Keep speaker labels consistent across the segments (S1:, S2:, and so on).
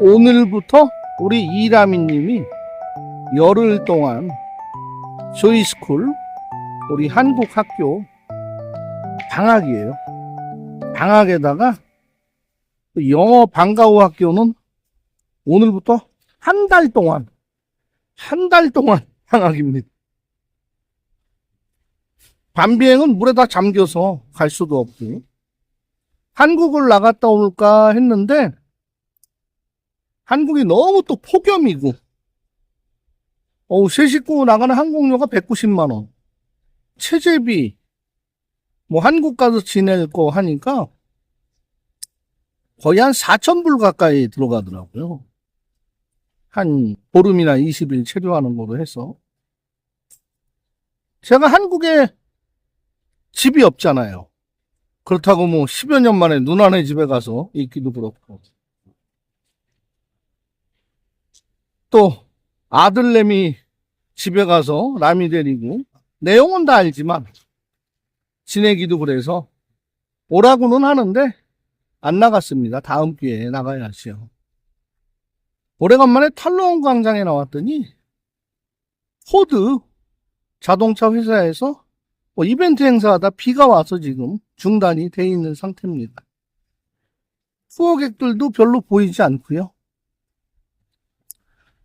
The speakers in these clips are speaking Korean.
S1: 오늘부터 우리 이라미님이 열흘 동안 조이스쿨 우리 한국 학교 방학이에요. 방학에다가 또 영어 방과후 학교는 오늘부터 한 달 동안 한 달 동안 방학입니다. 밤비행은 물에다 잠겨서 갈 수도 없고 한국을 나갔다 올까 했는데 한국이 너무 또 폭염이고. 어우 세 식구 나가는 항공료가 190만 원. 체제비. 뭐 한국 가서 지낼 거 하니까 거의 한 4천 불 가까이 들어가더라고요. 한 보름이나 20일 체류하는 거로 해서. 제가 한국에 집이 없잖아요. 그렇다고 뭐 10여 년 만에 누나네 집에 가서 있기도 그렇고 또 아들내미 집에 가서 라미 데리고 내용은 다 알지만 지내기도 그래서 오라고는 하는데 안 나갔습니다. 다음 기회에 나가야지요. 오래간만에 탈로원 광장에 나왔더니 포드 자동차 회사에서 뭐 이벤트 행사하다 비가 와서 지금 중단이 돼 있는 상태입니다. 투어객들도 별로 보이지 않고요.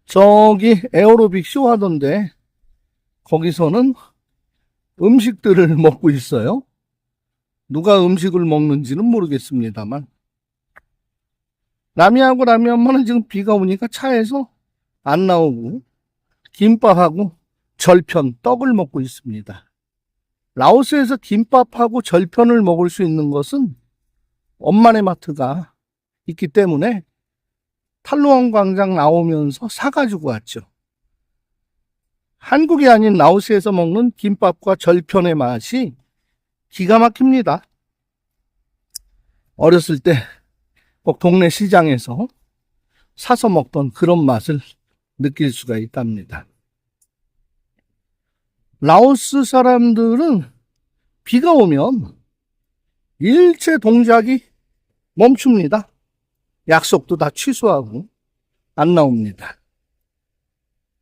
S1: 저기 에어로빅 쇼 하던데 거기서는 음식들을 먹고 있어요. 누가 음식을 먹는지는 모르겠습니다만 라미 엄마는 지금 비가 오니까 차에서 안 나오고 김밥하고 절편 떡을 먹고 있습니다. 라오스에서 김밥하고 절편을 먹을 수 있는 것은 엄마네 마트가 있기 때문에 탈로원 광장 나오면서 사가지고 왔죠. 한국이 아닌 라오스에서 먹는 김밥과 절편의 맛이 기가 막힙니다. 어렸을 때 꼭 동네 시장에서 사서 먹던 그런 맛을 느낄 수가 있답니다. 라오스 사람들은 비가 오면 일체 동작이 멈춥니다. 약속도 다 취소하고 안 나옵니다.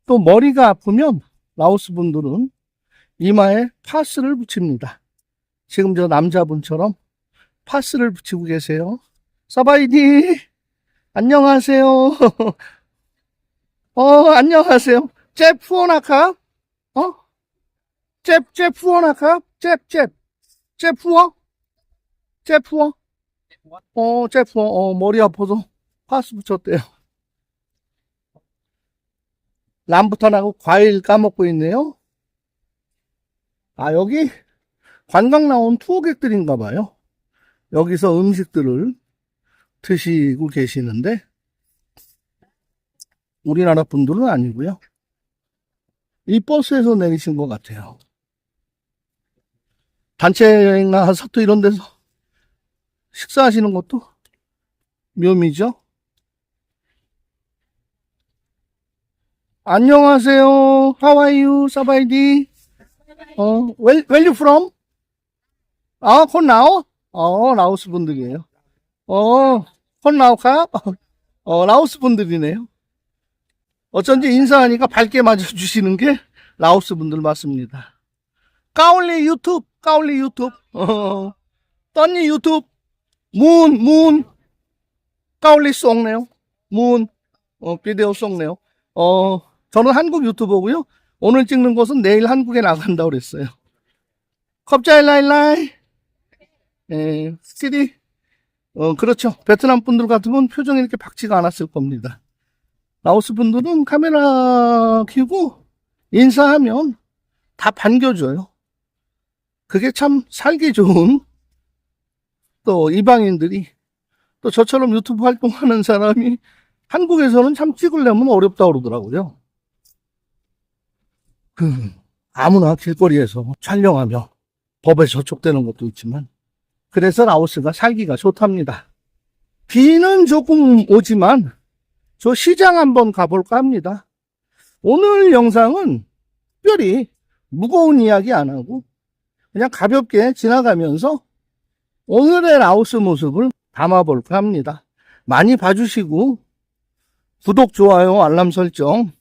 S1: 또 머리가 아프면 라오스 분들은 이마에 파스를 붙입니다. 지금 저 남자분처럼 파스를 붙이고 계세요. 사바이디 안녕하세요. 어 안녕하세요. 제 푸어나카 어? 제, 제 푸어나카 제, 제, 제 푸어? 제 푸어? 어, 제 푸어, 어, 머리 아파서 파스 붙였대요. 람부탄하고 과일 까먹고 있네요. 아, 여기 관광 나온 투어객들인가 봐요. 여기서 음식들을 드시고 계시는데, 우리나라 분들은 아니고요. 이 버스에서 내리신 것 같아요. 단체 여행이나 사토 이런 데서 식사하시는 것도 묘미죠. 안녕하세요. How are you, 사바이디? 어, where, where you from? 아, 콘나오? 어, 라오스 분들이에요. 어, 콘나오카? 어, 라오스 분들이네요. 어쩐지 인사하니까 밝게 맞아주시는 게 라오스 분들 맞습니다. 까올리 유튜브, 까올리 유튜브, 어, 떴니 유튜브, 문, 문, 까올리 쏙네요. 문, 어, 비디오 쏙네요. 어, 저는 한국 유튜버고요. 오늘 찍는 것은 내일 한국에 나간다고 그랬어요. 컵자일라일라이, 에, 스티디, 어, 그렇죠. 베트남 분들 같으면 표정이 이렇게 밝지가 않았을 겁니다. 라오스 분들은 카메라 켜고 인사하면 다 반겨줘요. 그게 참 살기 좋은 또 이방인들이 또 저처럼 유튜브 활동하는 사람이 한국에서는 참 찍으려면 어렵다 그러더라고요. 그 아무나 길거리에서 촬영하며 법에 저촉되는 것도 있지만 그래서 라오스가 살기가 좋답니다. 비는 조금 오지만 저 시장 한번 가볼까 합니다. 오늘 영상은 특별히 무거운 이야기 안 하고 그냥 가볍게 지나가면서 오늘의 라오스 모습을 담아볼까 합니다. 많이 봐주시고 구독, 좋아요, 알람 설정,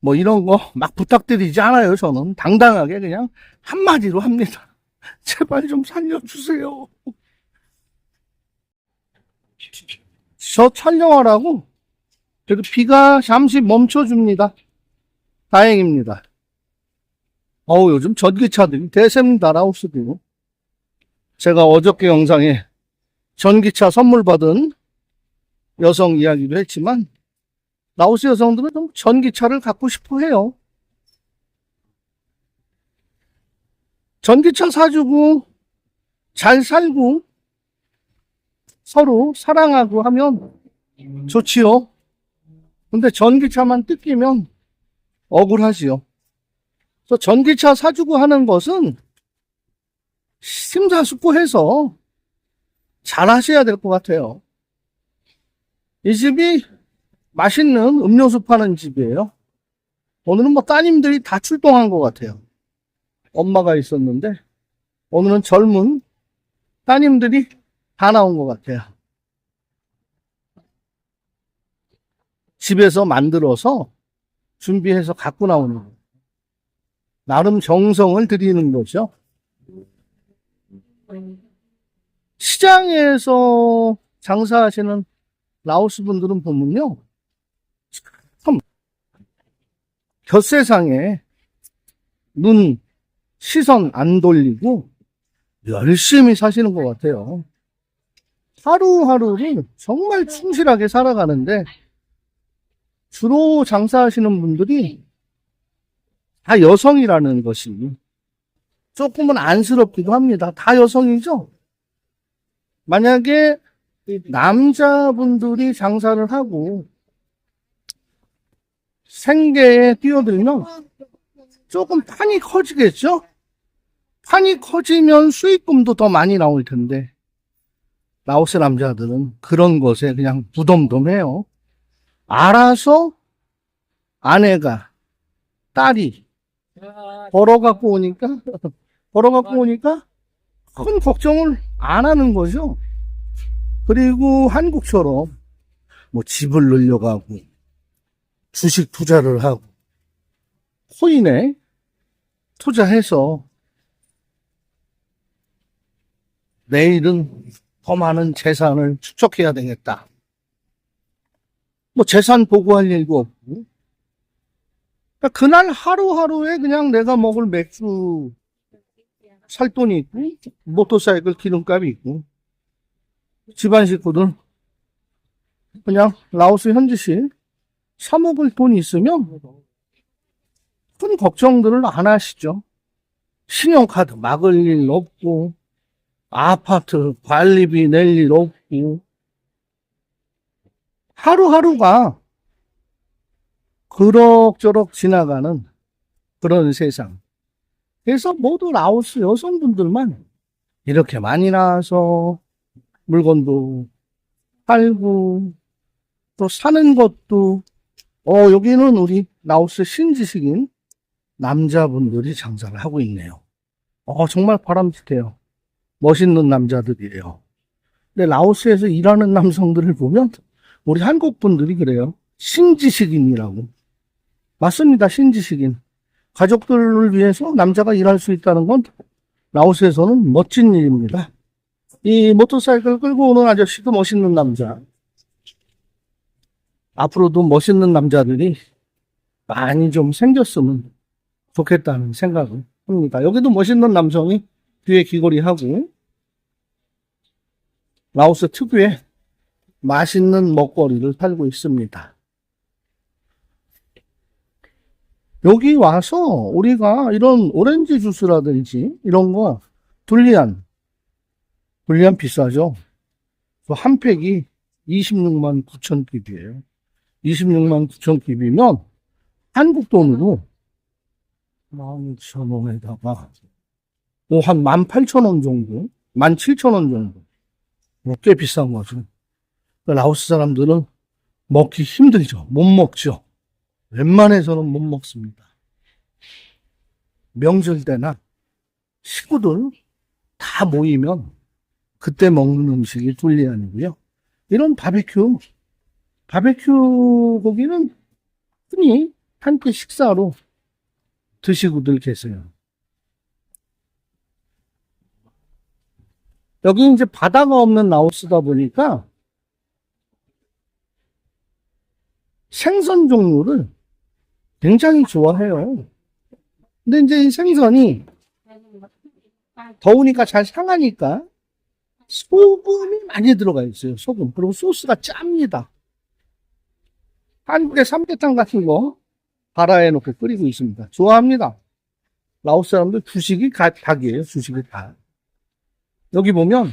S1: 뭐 이런 거 막 부탁드리지 않아요, 저는. 당당하게 그냥 한마디로 합니다. 제발 좀 살려주세요. 저 촬영하라고 그래도 비가 잠시 멈춰줍니다. 다행입니다. 어우, 요즘 전기차들이 대세입니다, 라오스도. 제가 어저께 영상에 전기차 선물 받은 여성 이야기도 했지만, 라오스 여성들은 좀 전기차를 갖고 싶어 해요. 전기차 사주고, 잘 살고, 서로 사랑하고 하면 좋지요. 근데 전기차만 뜯기면 억울하지요. 그래서 전기차 사주고 하는 것은 심사숙고해서 잘 하셔야 될 것 같아요. 이 집이 맛있는 음료수 파는 집이에요. 오늘은 뭐 따님들이 다 출동한 것 같아요. 엄마가 있었는데 오늘은 젊은 따님들이 다 나온 것 같아요. 집에서 만들어서 준비해서 갖고 나오는 거예요. 나름 정성을 들이는 거죠. 시장에서 장사하시는 라오스 분들은 보면요. 참, 곁세상에 눈, 시선 안 돌리고 열심히 사시는 것 같아요. 하루하루를 정말 충실하게 살아가는데 주로 장사하시는 분들이 다 여성이라는 것이 조금은 안쓰럽기도 합니다. 다 여성이죠? 만약에 남자분들이 장사를 하고 생계에 뛰어들면 조금 판이 커지겠죠? 판이 커지면 수익금도 더 많이 나올 텐데 라오스 남자들은 그런 것에 그냥 무덤덤해요. 알아서 아내가 딸이 벌어 갖고 오니까 벌어 갖고 오니까 큰 걱정을 안 하는 거죠. 그리고 한국처럼 뭐 집을 늘려가고 주식 투자를 하고 코인에 투자해서 내일은 더 많은 재산을 축적해야 되겠다. 뭐 재산 보고할 일도 없고 그러니까 그날 하루하루에 그냥 내가 먹을 맥주 살 돈이 있고 모터사이클 기름값이 있고 집안 식구들 그냥 라오스 현지시 사 먹을 돈이 있으면 큰 걱정들을 안 하시죠. 신용카드 막을 일 없고 아파트 관리비 낼 일 없고 하루하루가 그럭저럭 지나가는 그런 세상. 그래서 모두 라오스 여성분들만 이렇게 많이 나와서 물건도 팔고 또 사는 것도 어 여기는 우리 라오스 신지식인 남자분들이 장사를 하고 있네요. 어 정말 바람직해요. 멋있는 남자들이에요. 근데 라오스에서 일하는 남성들을 보면 우리 한국 분들이 그래요. 신지식인이라고. 맞습니다. 신지식인. 가족들을 위해서 남자가 일할 수 있다는 건 라오스에서는 멋진 일입니다. 이 모터사이클 끌고 오는 아저씨도 멋있는 남자. 앞으로도 멋있는 남자들이 많이 좀 생겼으면 좋겠다는 생각을 합니다. 여기도 멋있는 남성이 뒤에 귀걸이 하고 라오스 특유의 맛있는 먹거리를 팔고 있습니다. 여기 와서 우리가 이런 오렌지 주스라든지 이런 거 둘리안 둘리안 비싸죠. 그한 팩이 26만 9천 깁이에요. 26만 9천 깁이면 한국 돈으로 12,000원에다가 뭐한 18,000원 정도, 17,000원 정도. 뭐꽤 비싼 거죠. 그 라오스 사람들은 먹기 힘들죠. 못 먹죠. 웬만해서는 못 먹습니다. 명절 때나 식구들 다 모이면 그때 먹는 음식이 툴리안이고요. 이런 바비큐 바베큐 고기는 흔히 한끼 식사로 드시고들 계세요. 여기 이제 바다가 없는 라오스다 보니까 생선 종류를 굉장히 좋아해요. 근데 이제 이 생선이 더우니까 잘 상하니까 소금이 많이 들어가 있어요. 소금. 그리고 소스가 짭니다. 한국의 삼계탕 같은 거 바라에 놓고 끓이고 있습니다. 좋아합니다. 라오스 사람들 주식이 가- 닭이에요. 주식이 닭. 여기 보면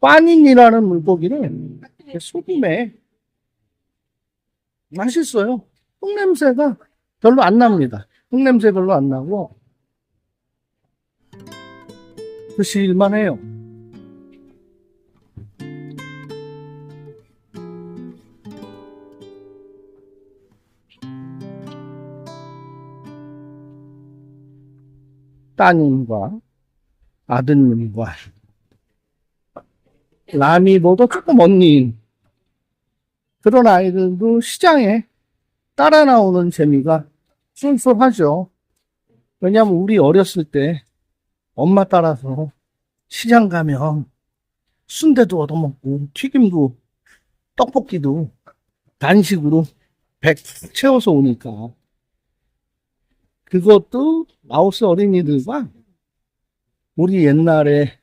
S1: 빠닌이라는 물고기를 소금에 맛있어요. 흙냄새가 별로 안 납니다. 흙냄새 별로 안 나고 드실만 해요. 따님과 아드님과 모두 조금 언니인 그런 아이들도 시장에 따라 나오는 재미가 쏠쏠하죠. 왜냐하면 우리 어렸을 때 엄마 따라서 시장 가면 순대도 얻어먹고 튀김도 떡볶이도 단식으로 백 채워서 오니까 그것도 라오스 어린이들과 우리 옛날에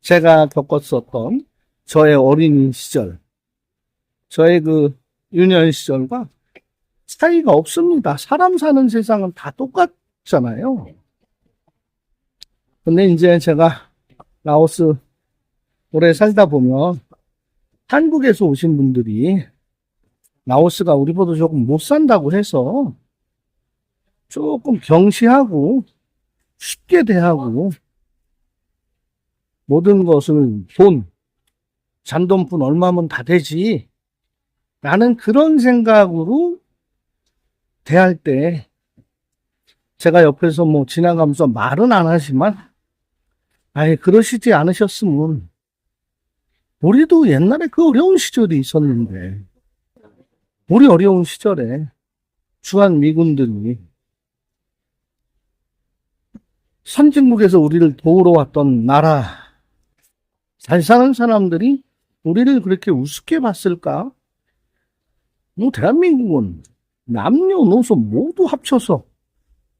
S1: 제가 겪었었던 저의 어린 시절, 저의 그 유년 시절과 차이가 없습니다. 사람 사는 세상은 다 똑같잖아요. 근데 이제 제가 라오스 오래 살다 보면 한국에서 오신 분들이 라오스가 우리보다 조금 못 산다고 해서 조금 경시하고 쉽게 대하고 모든 것을 돈, 잔돈뿐 얼마면 다 되지 라는 그런 생각으로 대할 때 제가 옆에서 뭐 지나가면서 말은 안 하지만 아예 그러시지 않으셨으면 우리도 옛날에 그 어려운 시절이 있었는데 우리 어려운 시절에 주한 미군들이 선진국에서 우리를 도우러 왔던 나라 잘 사는 사람들이 우리를 그렇게 우습게 봤을까? 뭐 대한민국은 남녀노소 모두 합쳐서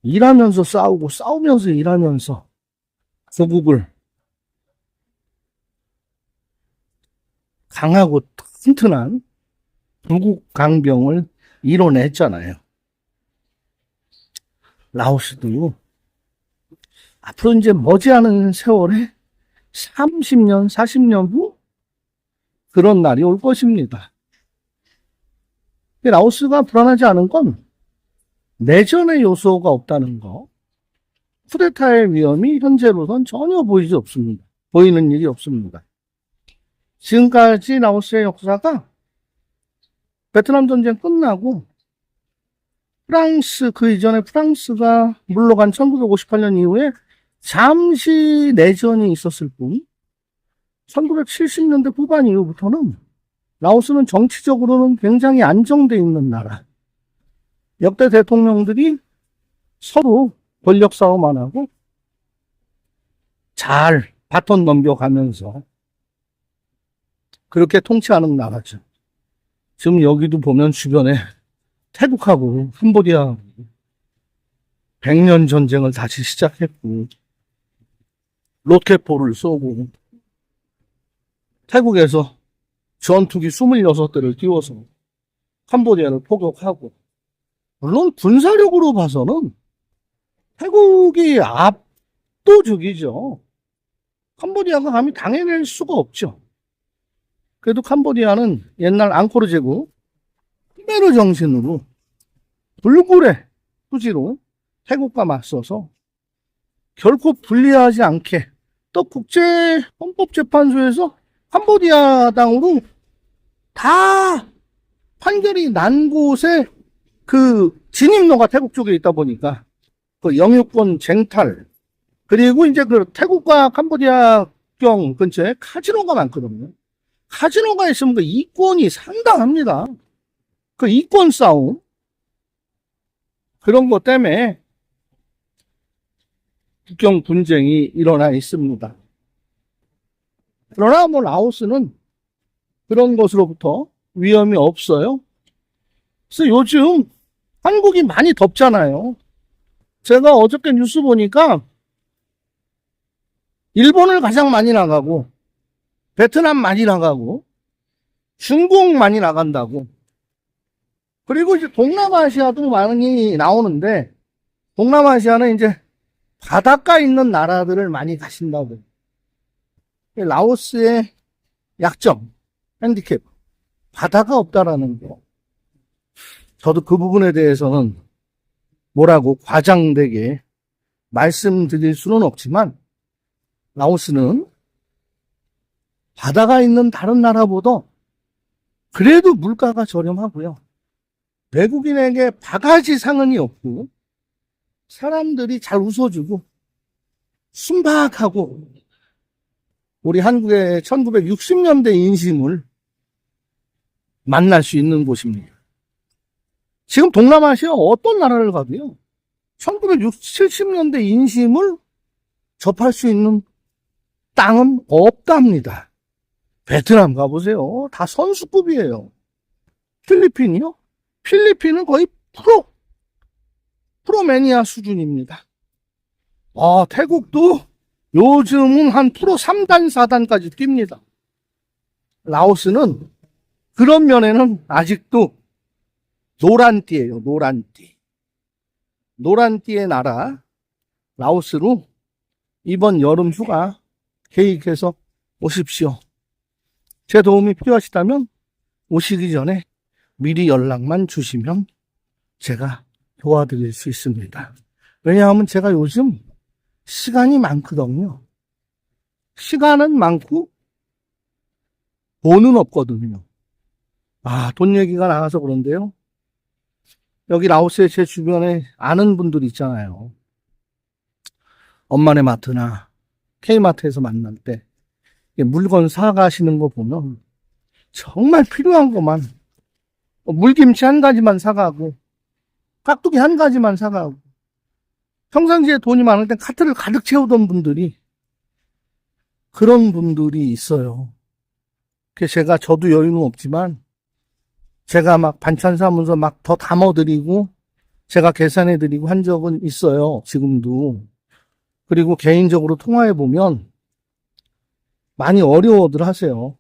S1: 일하면서 싸우고 싸우면서 일하면서 조국을 강하고 튼튼한 부국 강병을 이뤄냈잖아요. 라오스도 앞으로 이제 머지않은 세월에 30년, 40년 후 그런 날이 올 것입니다. 라오스가 불안하지 않은 건 내전의 요소가 없다는 거. 쿠데타의 위험이 현재로선 전혀 보이지 없습니다. 보이는 일이 없습니다. 지금까지 라오스의 역사가 베트남 전쟁 끝나고 프랑스 그 이전에 프랑스가 물러간 1958년 이후에 잠시 내전이 있었을 뿐 1970년대 후반 이후부터는 라오스는 정치적으로는 굉장히 안정돼 있는 나라. 역대 대통령들이 서로 권력 싸움 안 하고 잘 바톤 넘겨가면서 그렇게 통치하는 나라죠. 지금 여기도 보면 주변에 태국하고 캄보디아하고 100년 전쟁을 다시 시작했고 로켓포를 쏘고 태국에서 전투기 26대를 띄워서 캄보디아를 포격하고 물론 군사력으로 봐서는 태국이 압도적이죠. 캄보디아가 감히 당해낼 수가 없죠. 그래도 캄보디아는 옛날 앙코르 제국 크메르 정신으로 불굴의 투지로 태국과 맞서서 결코 불리하지 않게 또 국제 헌법재판소에서 캄보디아 당으로 다 판결이 난 곳에 그 진입로가 태국 쪽에 있다 보니까 그 영유권 쟁탈 그리고 이제 그 태국과 캄보디아 경 근처에 카지노가 많거든요. 카지노가 있으면 그 이권이 상당합니다. 그 이권 싸움. 그런 것 때문에 국경 분쟁이 일어나 있습니다. 그러나 뭐 라오스는 그런 것으로부터 위험이 없어요. 그래서 요즘 한국이 많이 덥잖아요. 제가 어저께 뉴스 보니까 일본을 가장 많이 나가고 베트남 많이 나가고 중국 많이 나간다고 그리고 이제 동남아시아도 많이 나오는데 동남아시아는 이제 바닷가 있는 나라들을 많이 가신다고 라오스의 약점 핸디캡 바다가 없다라는 거 저도 그 부분에 대해서는 뭐라고 과장되게 말씀드릴 수는 없지만 라오스는 바다가 있는 다른 나라보다 그래도 물가가 저렴하고요. 외국인에게 바가지 상흔이 없고 사람들이 잘 웃어주고 순박하고 우리 한국의 1960년대 인심을 만날 수 있는 곳입니다. 지금 동남아시아 어떤 나라를 가도요. 1960, 70년대 인심을 접할 수 있는 땅은 없답니다. 베트남 가보세요. 다 선수급이에요. 필리핀이요? 필리핀은 거의 프로, 프로매니아 수준입니다. 아, 태국도 요즘은 한 프로 3단, 4단까지 뜁니다. 라오스는 그런 면에는 아직도 노란띠예요, 노란띠. 노란띠의 나라, 라오스로 이번 여름 휴가 계획해서 오십시오. 제 도움이 필요하시다면 오시기 전에 미리 연락만 주시면 제가 도와드릴 수 있습니다. 왜냐하면 제가 요즘 시간이 많거든요. 시간은 많고 돈은 없거든요. 아, 돈 얘기가 나와서 그런데요. 여기 라오스의 제 주변에 아는 분들 있잖아요. 엄마네 마트나 K마트에서 만날 때 물건 사가시는 거 보면 정말 필요한 것만 물김치 한 가지만 사가고 깍두기 한 가지만 사가고 평상시에 돈이 많을 땐 카트를 가득 채우던 분들이 그런 분들이 있어요. 제가 저도 여유는 없지만 제가 막 반찬 사면서 막 더 담아드리고 제가 계산해드리고 한 적은 있어요. 지금도. 그리고 개인적으로 통화해 보면 많이 어려워들 하세요.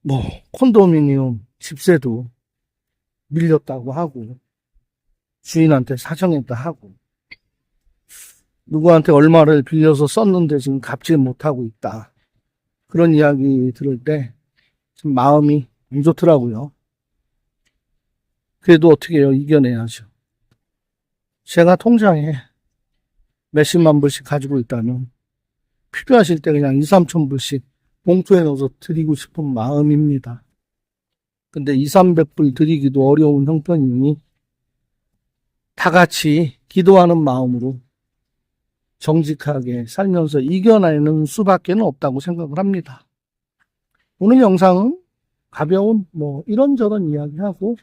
S1: 뭐 콘도미니엄 집세도 밀렸다고 하고 주인한테 사정했다 하고 누구한테 얼마를 빌려서 썼는데 지금 갚지 못하고 있다. 그런 이야기 들을 때 좀 마음이 안 좋더라고요. 그래도 어떻게 해요? 이겨내야죠. 제가 통장에 몇십만 불씩 가지고 있다면 필요하실 때 그냥 2, 3천 불씩 봉투에 넣어서 드리고 싶은 마음입니다. 근데 2, 300불 드리기도 어려운 형편이니 다 같이 기도하는 마음으로 정직하게 살면서 이겨내는 수밖에 없다고 생각을 합니다. 오늘 영상은 가벼운 뭐 이런저런 이야기하고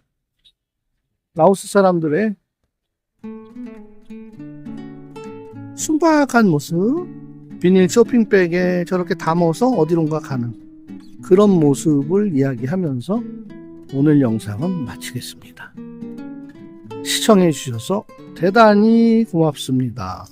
S1: 라오스 사람들의 순박한 모습 비닐 쇼핑백에 저렇게 담아서 어디론가 가는 그런 모습을 이야기하면서 오늘 영상은 마치겠습니다. 시청해 주셔서 대단히 고맙습니다.